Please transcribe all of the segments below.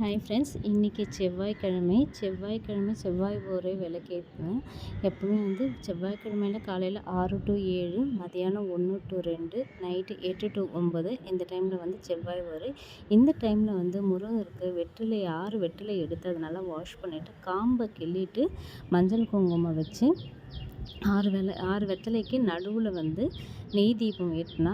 Hi friends இன்றைக்கி செவ்வாய்க்கிழமை. செவ்வாய்க்கிழமை செவ்வாய் ஓரை விளக்கேற்றுவேன். எப்பவுமே வந்து செவ்வாய்க்கிழமையில் காலையில் ஆறு டு ஏழு மதியானம் ஒன்று டு ரெண்டு நைட்டு எட்டு டு ஒம்பது இந்த டைமில் வந்து செவ்வாய் ஊரை இந்த டைமில் வந்து முருகருக்கு வெற்றிலை ஆறு வெற்றிலை எடுத்து அதனால் வாஷ் பண்ணிவிட்டு காம்பை கிள்ளிட்டு மஞ்சள் குங்குமம் வச்சு ஆறு வெலை ஆறு வெத்தலைக்கு நடுவில் வந்து நெய் தீபம் ஏற்றினா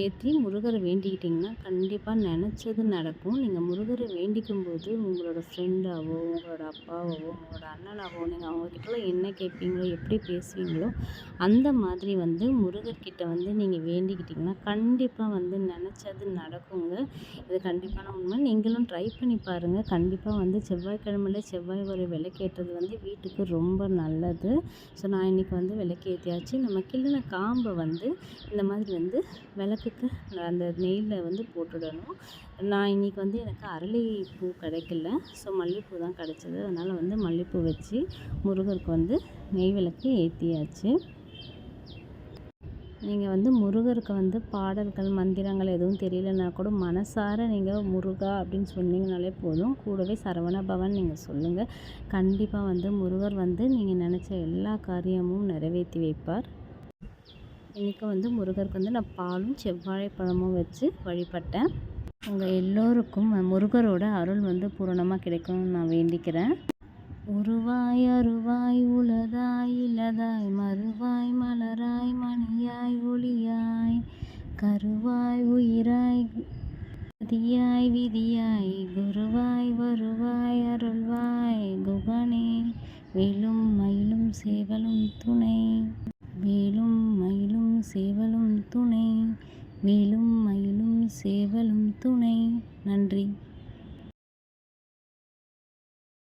ஏற்றி முருகரை வேண்டிக்கிட்டிங்கன்னா கண்டிப்பாக நினச்சது நடக்கும். நீங்கள் முருகரை வேண்டிக்கும் போது உங்களோட ஃப்ரெண்டாவோ உங்களோட அப்பாவோ உங்களோட அண்ணனாவோ நீங்கள் அவங்கக்கிட்டலாம் என்ன கேட்பீங்களோ எப்படி பேசுவீங்களோ அந்த மாதிரி வந்து முருகர்கிட்ட வந்து நீங்கள் வேண்டிக்கிட்டிங்கன்னா கண்டிப்பாக வந்து நினச்சது நடக்குங்க. இது கண்டிப்பான உண்மை. நீங்களும் ட்ரை பண்ணி பாருங்கள் கண்டிப்பாக வந்து செவ்வாய்க்கிழமையில் செவ்வாய் ஒரு விலைக்கேற்றது வந்து வீட்டுக்கு ரொம்ப நல்லது. ஸோ நான் இன்றைக்கி வந்து விளக்கேற்றியாச்சு நம்ம கிள்ளின காம்பை வந்து இந்த மாதிரி வந்து விளக்குக்கு அந்த நெய்யில் வந்து போட்டுடணும். நான் இன்றைக்கி வந்து எனக்கு அரளி பூ கிடைக்கல. ஸோ மல்லிகைப்பூ தான் கிடச்சிது. அதனால் வந்து மல்லிகைப்பூ வச்சு முருகருக்கு வந்து நெய் விளக்கு ஏற்றியாச்சு நீங்கள் வந்து முருகருக்கு வந்து பாடல்கள் மந்திரங்கள் எதுவும் தெரியலனா கூட மனசார நீங்கள் முருகா அப்படின்னு சொன்னீங்கனாலே போதும். கூடவே சரவண பவன் நீங்கள் சொல்லுங்கள் கண்டிப்பாக வந்து முருகர் வந்து நீங்கள் நினச்ச எல்லா காரியமும் நிறைவேற்றி வைப்பார். இன்றைக்கி வந்து முருகருக்கு வந்து நான் பாலும் செவ்வாழைப்பழமும் வச்சு வழிபட்டேன். உங்கள் எல்லோருக்கும் முருகரோட அருள் வந்து பூரணமாக கிடைக்கும்னு நான் வேண்டிக்கிறேன். உருவாய் அருவாய் உலதாய் இலதாய் கருவாய் உயிராய் விதியாய் விதியாய் குருவாய் வருவாய் அருள்வாய் குகனே. வேலும் மயிலும் சேவலும் துணை. வேலும் மயிலும் சேவலும் துணை. வேலும் மயிலும் சேவலும் துணை. நன்றி.